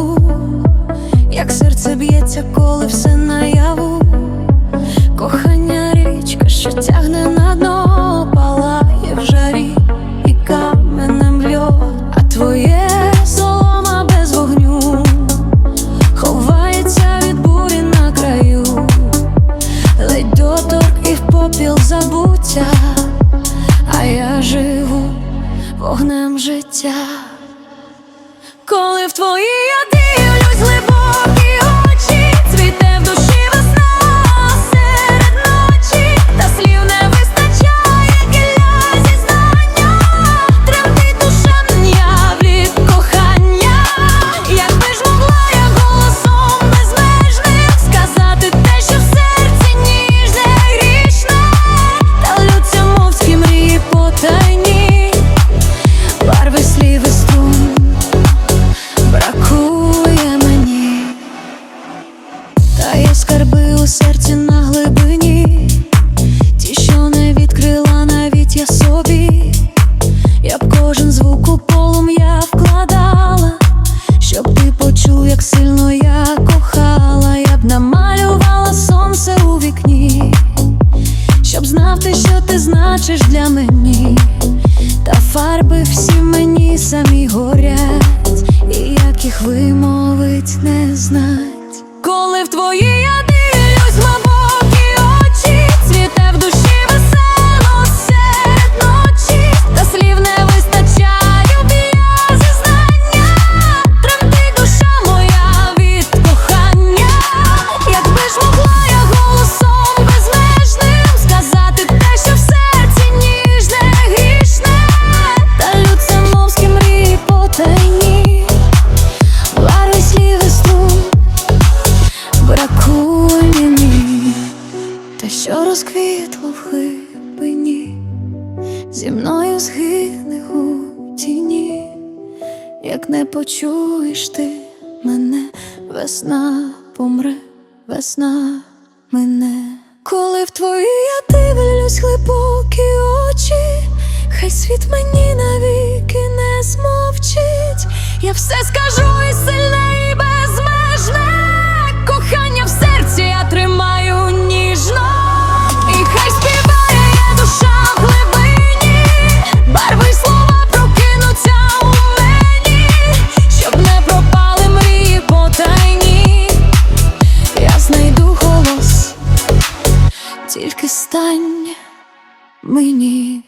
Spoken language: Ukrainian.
просто як серце б'ється, коли все наяву. Кохання річка, що тягне на дно, палає в жарі і каменем льот, а твоє солома без вогню ховається від бурі на краю, ледь доторк і в попіл забуття, а я живу вогнем життя. Коли в твої серці на глибині, ті, що не відкрила навіть я собі, я б кожен звук у полум'я вкладала, щоб ти почув, як сильно я кохала, я б намалювала сонце у вікні, щоб знав ти, що ти значиш для мені. Та фарби всі мені самі горять, і як їх вимовить не знать. Глибині, зі мною згине у тіні, як не почуєш ти мене, весна помре, весна мене. Коли в твої я дивлюсь глибокі очі, хай світ мені навіки не змовчить. Я все скажу і сильне, тільки стань мені.